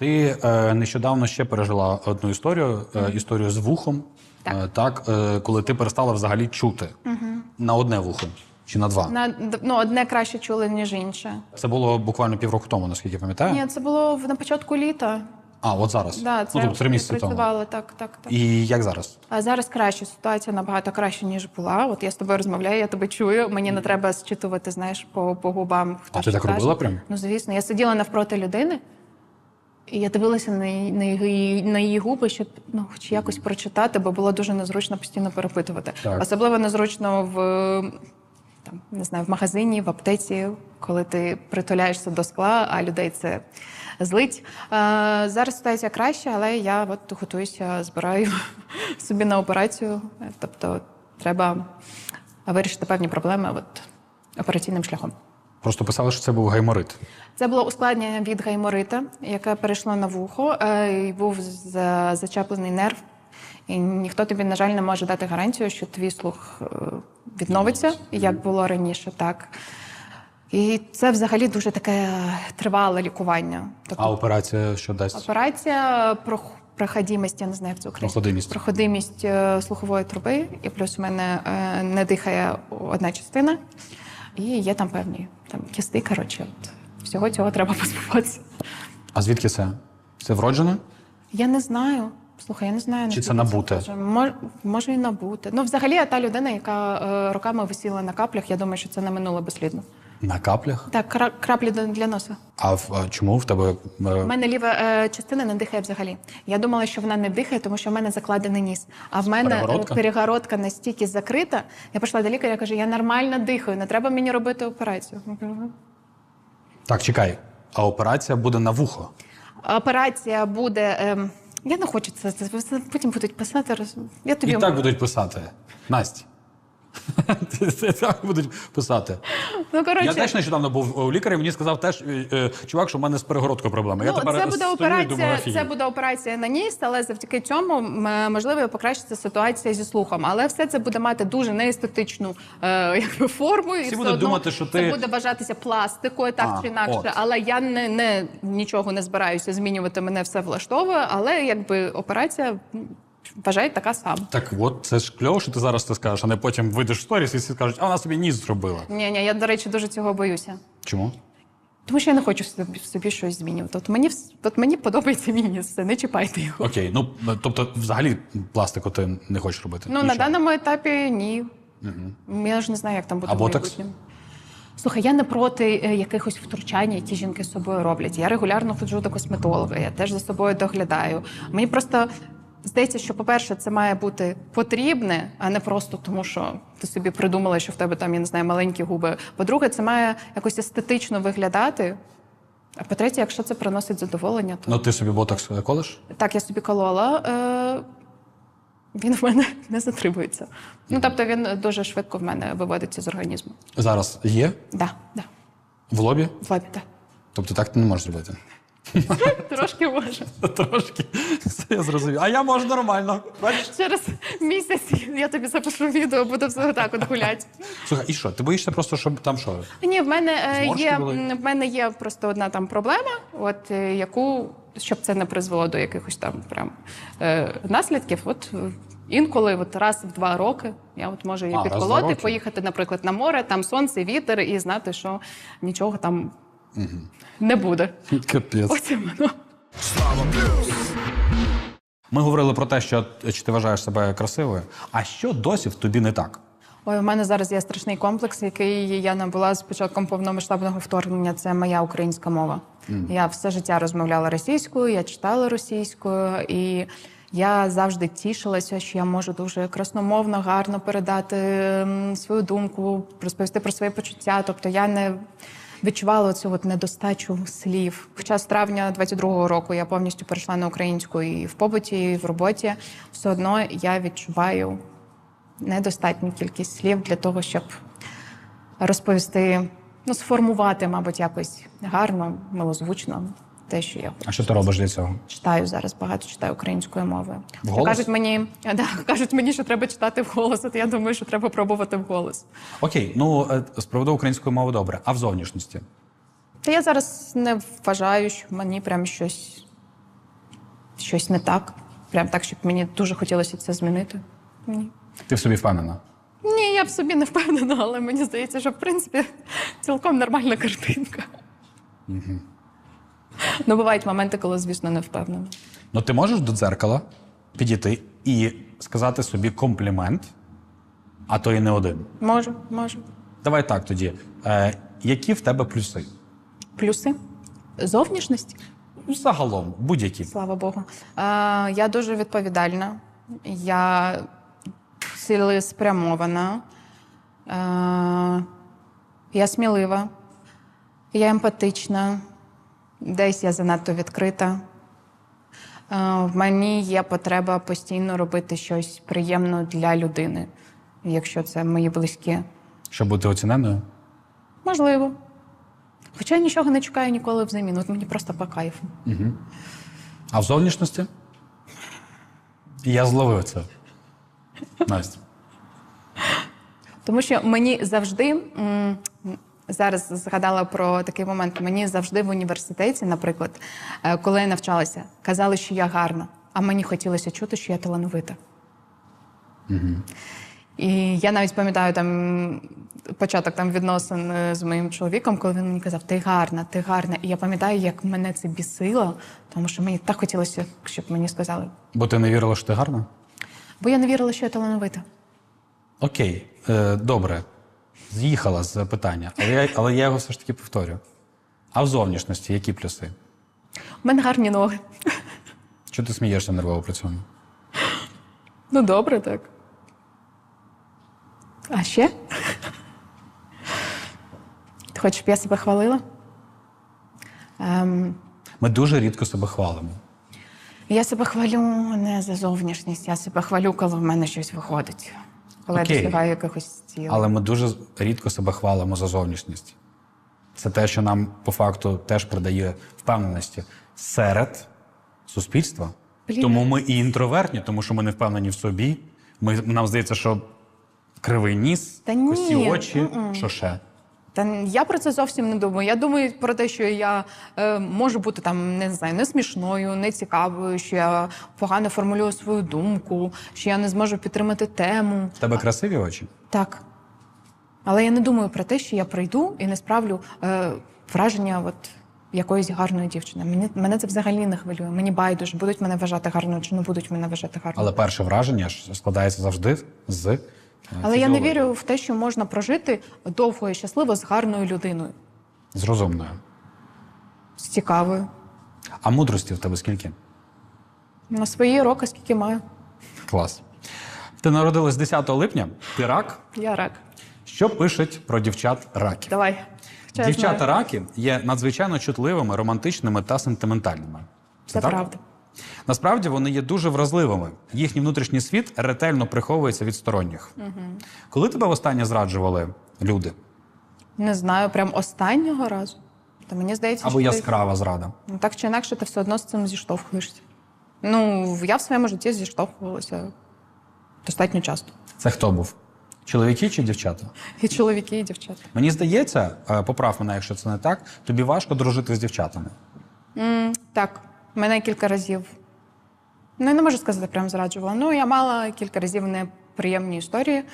Ти е, нещодавно ще пережила одну історію, е, історію з вухом. Так. Е, так е, коли ти перестала взагалі чути на одне вухо чи на два. На ну, одне краще чули, ніж інше. Це було буквально півроку тому, наскільки я пам'ятаю. Ні, це було в- на початку літа. А, от зараз. Да, це ну, тобто три місяці тому. працювало, так, так, так. І як зараз? А зараз краще ситуація набагато краще, ніж була. От я з тобою розмовляю, я тебе чую. Мені не треба зчитувати, знаєш, по, по губам. Хто А ти що так каже. робила прям? Ну, звісно, я сиділа навпроти людини, і я дивилася на її, на її, на її губи, щоб ну, хоч якось прочитати, бо було дуже незручно постійно перепитувати. Так. Особливо незручно в там, не знаю, в магазині, в аптеці, коли ти притуляєшся до скла, а людей це злить. Е, зараз ситуація краща, але я от готуюся, збираю собі на операцію. Тобто треба вирішити певні проблеми от, операційним шляхом. Просто писали, що це був гайморит. Це було ускладнення від гайморита, яке перейшло на вухо, е, і був зачеплений нерв. І ніхто тобі, на жаль, не може дати гарантію, що твій слух е, відновиться, як було раніше, так. І це взагалі дуже таке тривале лікування. Тобто А операція що дасть? операція прох- проходимість, я не знаю, як це українською. Проходимість. Проходимість е, слухової труби, і плюс у мене не дихає одна частина, і є там певні там кісти. Коротше, от всього цього треба позбуватися. А звідки це? Це вроджене? Я не знаю. Слухай, я не знаю. Чи це набуте? схоже. Мож, може і набути. Ну, взагалі, я та людина, яка е, роками висіла на каплях, я думаю, що це не минуло безслідно. На каплях? Так, кра- краплі для- носа. А, в- чому в тебе? У е, мене ліва е, частина не дихає взагалі. Я думала, що вона не дихає, тому що в мене закладений ніс. А в мене е, Перегородка? перегородка настільки закрита. Я пішла до лікаря, каже, я нормально дихаю, не треба мені робити операцію. Я кажу. Так, чекай. А операція буде на вухо. Операція буде. ем, я не хочу це, потім будуть писати. роз- Я тобі І так будуть писати. Настя. Це так будуть писати. ну, коротше, Я теж нещодавно був у лікаря, мені сказав теж е, е, чувак, що в мене з перегородкою проблеми. Я Ну, тепер це буде стою і операція. «Офігеть». це буде операція на ніс, але завдяки цьому м, можливо покращиться ситуація зі слухом. Але все це буде мати дуже неестетичну е, якби форму. і Всі все будуть одно думати, що це ти- буде вважатися пластикою, так А, чи інакше. от. Але я не, не нічого не збираюся змінювати. Мене все влаштовує. Але якби операція м, вважаю така сама. Так от, це ж кльово, що ти зараз це скажеш, а не потім вийдеш в сторіс і всі скажуть, а вона собі ніс зробила. Ні, ні, я до речі дуже цього боюся. Чому? Тому що я не хочу в собі, в собі щось змінювати. От мені вс- от мені подобається мій ніс, все, не чіпайте його. Окей, ну тобто, взагалі пластику ти не хочеш робити. Ну, на Нічого. даному етапі ні. Я ж не знаю, як там буде А в ботокс? майбутньому. Слухай, я не проти е, якихось втручань, які жінки з собою роблять. Я регулярно ходжу до косметолога, я теж за собою доглядаю. Мені просто здається, що, по-перше, це має бути потрібне, а не просто тому, що ти собі придумала, що в тебе там, я не знаю, маленькі губи. По-друге, це має якось естетично виглядати. А по-третє, якщо це приносить задоволення, то Ну ти собі ботокс е, колиш? так, я собі колола. Е, він в мене не затримується. Ну, тобто він дуже швидко в мене виводиться з організму. Зараз є Да, да. в лобі? В лобі, так. Тобто так ти не можеш зробити. Трошки може. Трошки. Це я зрозумів. А я можу нормально. Бачиш? Через місяць я тобі запишу відео, буду все так от гуляти. Слухай, і що? Ти боїшся просто, щоб там що? Ні, в мене е, Зморшки є були? в мене є просто одна там проблема, от е, яку щоб це не призвело до якихось там прям е, наслідків. От е, інколи, от раз в два роки, я от можу її А, раз в два підколоти, роки? поїхати, наприклад, на море, там сонце, вітер, і знати, що нічого там не буде. Капець. Потім воно. Ми говорили про те, що чи ти вважаєш себе красивою. А що досі в тобі не так? Ой, у мене зараз є страшний комплекс, який я набула з початком повномасштабного вторгнення. Це моя українська мова. Я все життя розмовляла російською, я читала російською, і я завжди тішилася, що я можу дуже красномовно, гарно передати свою думку, розповісти про свої почуття. Тобто я не відчувала цю от недостачу слів. Хоча з травня 22-го року я повністю перейшла на українську і в побуті, і в роботі, все одно я відчуваю недостатню кількість слів для того, щоб розповісти, ну, сформувати, мабуть, якось гарно, милозвучно те, що я А що ти робиш для цього? читаю зараз, багато читаю українською мовою. Вголос? Кажуть мені, да, кажуть мені, що треба читати вголос, от я думаю, що треба пробувати вголос. Окей, ну е, з приводу української мови добре. А в зовнішності? Та я зараз не вважаю, що мені прям щось щось не так. Прям так, щоб мені дуже хотілося це змінити. Ні. Ти в собі впевнена? Ні, я в собі не впевнена, але мені здається, що в принципі цілком нормальна картинка. Ну, бувають моменти, коли, звісно, не впевнена. Ну, ти можеш до дзеркала підійти і сказати собі комплімент, а то і не один. Можу, можу. Давай так тоді. Е, які в тебе плюси? Плюси зовнішності. Ну, Загалом, будь-які. Слава Богу. Е, я дуже відповідальна, я цілеспрямована, е, я смілива, я емпатична, десь я занадто відкрита. Е, в мені є потреба постійно робити щось приємне для людини, якщо це мої близькі. Щоб бути оціненою? Можливо. Хоча я нічого не чекаю ніколи взамін. От мені просто по кайфу. А в зовнішності? Я зловив це. Настя. Тому що мені завжди м, зараз згадала про такий момент. Мені завжди в університеті, наприклад, е, коли я навчалася, казали, що я гарна, а мені хотілося чути, що я талановита. І я навіть пам'ятаю там початок там відносин е, з моїм чоловіком, коли він мені казав, ти гарна, ти гарна. І я пам'ятаю, як мене це бісило, тому що мені так хотілося, щоб мені сказали. Бо ти не вірила, що ти гарна? Бо я не вірила, що я талановита. Окей, е, добре. З'їхала з питання, але я, але я його все ж таки повторю. А в зовнішності які плюси? У мене гарні ноги. Чого ти смієшся нервово при цьому? Ну, добре, так. А ще? Ти хочеш, щоб я себе хвалила? Ем, Ми дуже рідко себе хвалимо. я себе хвалю не за зовнішність, я себе хвалю, коли в мене щось виходить. Коли Окей. я досягаю якихось цілей. Але ми дуже рідко себе хвалимо за зовнішність. Це те, що нам по факту теж придає впевненості серед суспільства. Блін. Тому ми і інтровертні, тому що ми не впевнені в собі. Ми, нам здається, що кривий ніс, Та ні, косі очі, що ще. Та я про це зовсім не думаю. Я думаю про те, що я е, можу бути там, не знаю, не смішною, не цікавою, що я погано формулюю свою думку, що я не зможу підтримати тему. В тебе красиві очі? Так. Але я не думаю про те, що я прийду і не справлю е, враження от якоїсь гарної дівчини. Мені, мене це взагалі не хвилює. Мені байдуже, будуть мене вважати гарною чи не будуть мене вважати гарною. Але перше враження ж складається завжди з. Е, Але я не вірю в те, що можна прожити довго і щасливо з гарною людиною, З розумною. з цікавою. А мудрості в тебе скільки? На свої роки, скільки маю. Клас. Ти народилась 10 липня, ти рак. Я рак. Що пишуть про дівчат раків? Давай. Хоча я Дівчата знаю. раки є надзвичайно чутливими, романтичними та сентиментальними. Це так? правда. Насправді вони є дуже вразливими. Їхній внутрішній світ ретельно приховується від сторонніх. Коли тебе востаннє зраджували люди? Не знаю, прям останнього разу. Та мені здається, Або що ти- яскрава зрада? Ну, так чи інакше, ти все одно з цим зіштовхуєшся. Ну, я в своєму житті зіштовхувалася достатньо часто. Це хто був? Чоловіки чи дівчата? І чоловіки, і дівчата. Мені здається, е, поправ мене, якщо це не так, тобі важко дружити з дівчатами. М, так, мене кілька разів. Ну, я не можу сказати, прям зраджувала. Ну, я мала кілька разів неприємні історії.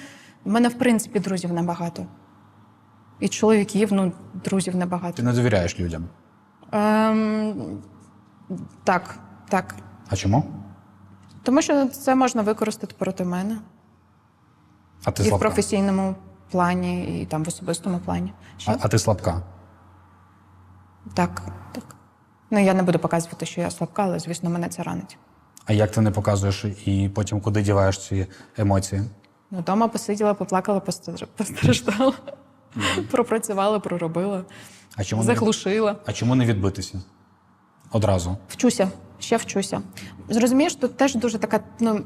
У мене, в принципі, друзів небагато. І чоловіків, ну, друзів небагато. Ти не довіряєш людям. Ем, так, так. А чому? Тому що це можна використати проти мене. А ти і в професійному плані, і там в особистому плані. Що? А, а ти слабка. Так, так. Ну, я не буду показувати, що я слабка, але, звісно, мене це ранить. А як ти не показуєш і потім куди діваєш ці емоції? Ну, Дома посиділа, поплакала, постраждала, пропрацювала, проробила, А чому не. А чому не відбитися? Одразу. Вчуся, ще вчуся. Зрозумієш, тут теж дуже така, ну.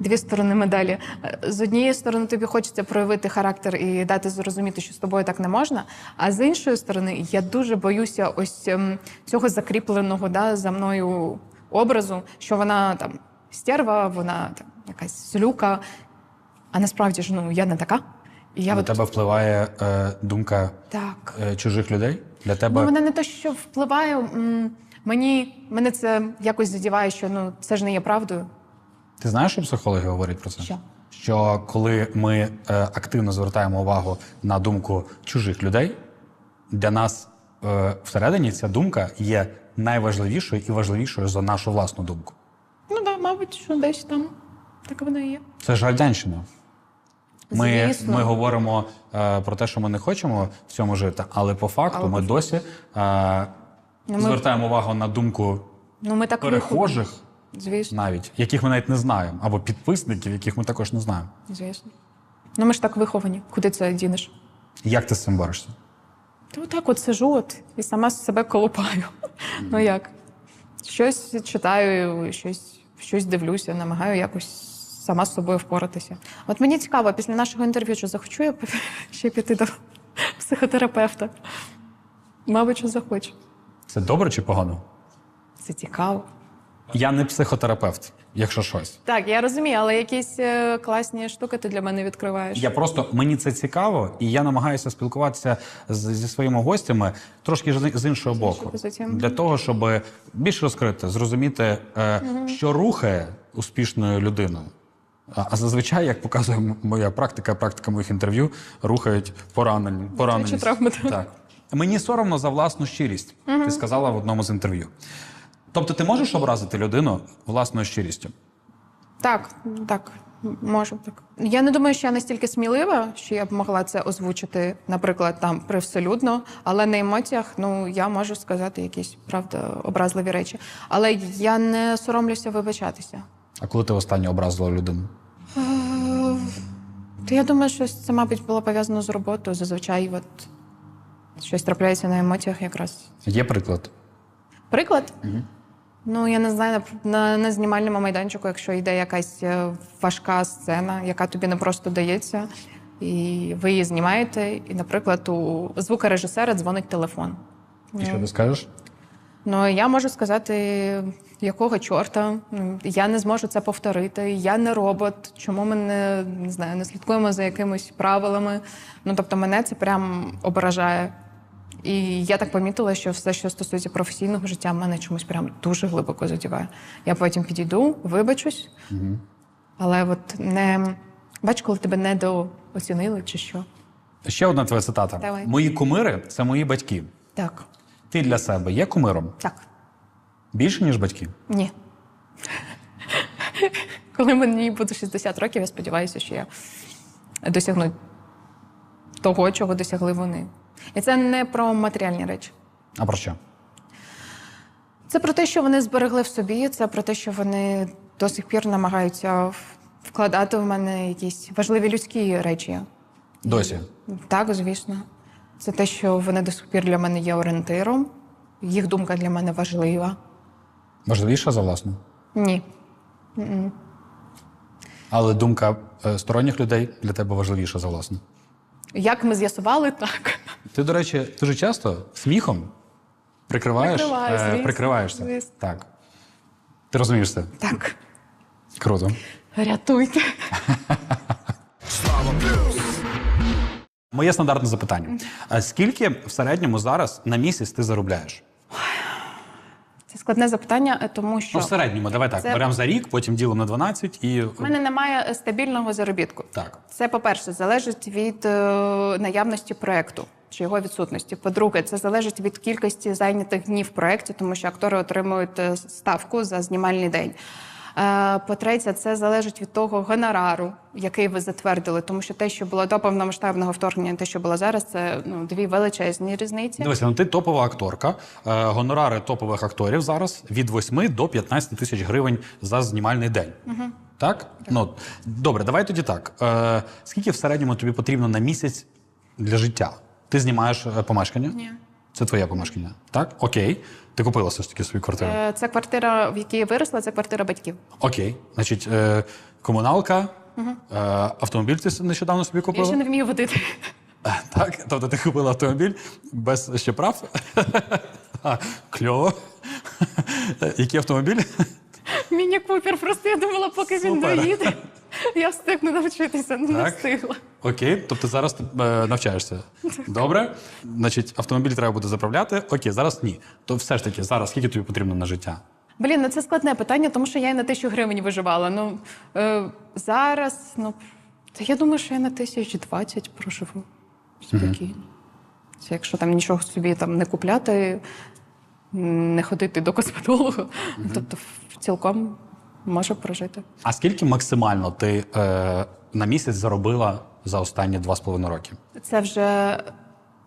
Дві сторони медалі. З однієї сторони, тобі хочеться проявити характер і дати зрозуміти, що з тобою так не можна. А з іншої сторони, я дуже боюся ось ем, цього закріпленого да, за мною образу, що вона там стерва, вона там якась злюка. А насправді ж ну я не така. І я На от тебе впливає е, думка так. е, чужих людей? Для тебе Ну, вона не те, що впливає. м, Мені мене це якось задіває, що ну це ж не є правдою. Ти знаєш, що психологи говорять про це? Що? Що коли ми е, активно звертаємо увагу на думку чужих людей, для нас е, всередині ця думка є найважливішою і важливішою за нашу власну думку. Ну да, мабуть, що десь там так воно і є. Це ж радянщина. Ми, Звісно. ми говоримо е, про те, що ми не хочемо в цьому жити, але по факту Але ми досі е, Ну, ми- звертаємо увагу на думку Ну ми так перехожих, виховані. Звісно, навіть яких ми навіть не знаємо, або підписників, яких ми також не знаємо. звісно. Ну ми ж так виховані. Куди це дінеш? Як ти з цим борешся? Та отак от сижу от, і сама себе колупаю. Ну як? Щось читаю, щось, щось дивлюся, намагаю якось сама з собою впоратися. От мені цікаво, після нашого інтерв'ю, чи захочу я ще піти до психотерапевта. Мабуть, що захочу. Це добре чи погано? Це цікаво. Я не психотерапевт, якщо щось. Так, я розумію, але якісь е, класні штуки ти для мене відкриваєш. Я просто мені це цікаво, і я намагаюся спілкуватися з, зі своїми гостями трошки ж з іншого боку. позиціями. Для того, щоб більш розкрити, зрозуміти, е, що рухає успішною людиною. А а зазвичай, як показує м- моя практика, практика моїх інтерв'ю, рухають поранені. пораненість. травми, так. Так. Мені соромно за власну щирість, ти сказала в одному з інтерв'ю. Тобто, ти можеш образити людину власною щирістю? Так, так, можу так. Я не думаю, що я настільки смілива, що я б могла це озвучити, наприклад, там привселюдно, але на емоціях ну я можу сказати якісь правда образливі речі. Але я не соромлюся вибачатися. А коли ти останнє образила людину? Е, То я думаю, що це, мабуть, було пов'язано з роботою. Зазвичай, от щось трапляється на емоціях якраз. Є приклад? Приклад? Ну, я не знаю, на, на, на знімальному майданчику, якщо йде якась е, важка сцена, яка тобі не просто дається, і ви її знімаєте, і, наприклад, у звукорежисера дзвонить телефон. І що ти скажеш? Ну, я можу сказати, якого чорта, я не зможу це повторити, я не робот, чому ми не, не знаю, не слідкуємо за якимись правилами. Ну, тобто, мене це прям ображає. І я так помітила, що все, що стосується професійного життя, мене чомусь прям дуже глибоко задіває. Я потім підійду, вибачусь, але от не бач, коли тебе недооцінили чи що. Ще одна твоя цитата. Давай. Мої кумири це мої батьки. Так, Ти для себе є кумиром так. більше, ніж батьки? Ні. Коли мені буде 60 років, я сподіваюся, що я досягну того, чого досягли вони. І це не про матеріальні речі. А про що? Це про те, що вони зберегли в собі, це про те, що вони до сих пір намагаються вкладати в мене якісь важливі людські речі. Досі. Так, звісно. Це те, що вони до сих пір для мене є орієнтиром. Їх думка для мене важлива. Важливіша за власну. Ні. Але думка е, сторонніх людей для тебе важливіша за власну. Як ми з'ясували, так. Ти, до речі, дуже часто сміхом прикриваєш, Прикриваю, е, звісно, прикриваєшся. звісно. Так. Ти розумієш це? Так. Круто. Рятуйте. Моє стандартне запитання. А скільки в середньому зараз на місяць ти заробляєш? Це складне запитання, е, тому що Ну, в середньому, давай так. Це- Беремо за рік, потім ділимо на 12 і. в мене немає е, стабільного заробітку. Так. Це, по-перше, залежить від е, наявності проекту чи його відсутності. По-друге, це залежить від кількості зайнятих днів в проєкті, тому що актори отримують е, ставку за знімальний день. Е, По-третє, це залежить від того гонорару, який ви затвердили, тому що те, що було до повномасштабного вторгнення, те, що було зараз, це ну дві величезні різниці. Дивися, ну ти топова акторка. Е, гонорари топових акторів зараз від 8 до 15 тисяч гривень за знімальний день. Так? Ну, добре, давай тоді так. Скільки в середньому тобі потрібно на місяць для життя? Ти знімаєш е, помешкання? Ні. Це твоє помешкання. Так? Окей. Ти купила все ж таки свою квартиру. Е, Це квартира, в якій я виросла, це квартира батьків. Окей. Значить, е, комуналка, е, автомобіль ти нещодавно собі Я ще не вмію водити. Так, тобто ти купила автомобіль без ще прав? Кльово. Який автомобіль? Міні Купер, просто я думала, поки він доїде, я встигну навчитися, ну не Так. встигла. Окей, тобто зараз ти е, навчаєшся. Добре. Значить, автомобіль треба буде заправляти. Окей, зараз ні. То все ж таки, зараз скільки тобі потрібно на життя? Блін, ну це складне питання, тому що я і на тисячу гривень виживала. Ну е, зараз, ну та я думаю, що я на тисяч двадцять проживу спокійно. Це якщо там нічого собі там не купляти, м, не ходити до косметолога, тобто в- цілком можу прожити. А скільки максимально ти е, на місяць заробила за останні два з половиною роки? Це вже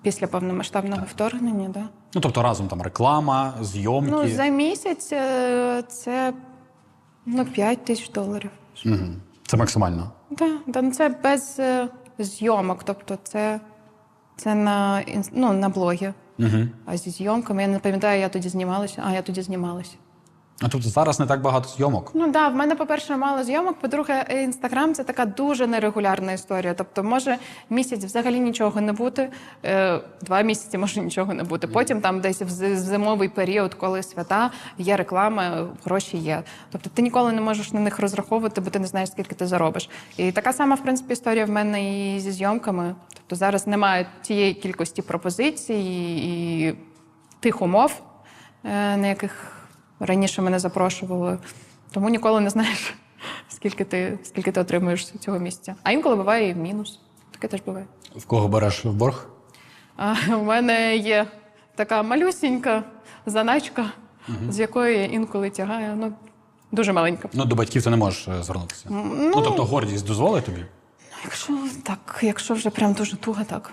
після повномасштабного вторгнення, да? Ну тобто разом там реклама, зйомки. Ну, за місяць е, це ну, 5 тисяч доларів. Мгм. Це максимально. Да, да, ну це без е, зйомок, тобто це, це на, інс- ну, на блогі. Угу. А зі зйомками, я не пам'ятаю, я тоді знімалася. А, я тоді знімалася. А тобто зараз не так багато зйомок. Ну да, в мене, по-перше, мало зйомок. По-друге, інстаграм це така дуже нерегулярна історія. Тобто, може місяць взагалі нічого не бути, е, два місяці може нічого не бути. Потім там десь в зимовий період, коли свята, є реклама, гроші є. Тобто ти ніколи не можеш на них розраховувати, бо ти не знаєш, скільки ти заробиш. І така сама, в принципі, історія в мене і зі зйомками. Тобто зараз немає тієї кількості пропозицій і тих умов, е, на яких раніше мене запрошували. Тому ніколи не знаєш, скільки ти, скільки ти отримуєш цього місця. А інколи буває і в мінус. Таке теж буває. В кого береш в борг? А у мене є така малюсінька заначка, з якої я інколи тягаю. Ну, дуже маленька. Ну, до батьків ти не можеш е, звернутися. Ну, тобто гордість дозволить тобі? Якщо так, якщо вже прям дуже туго, так.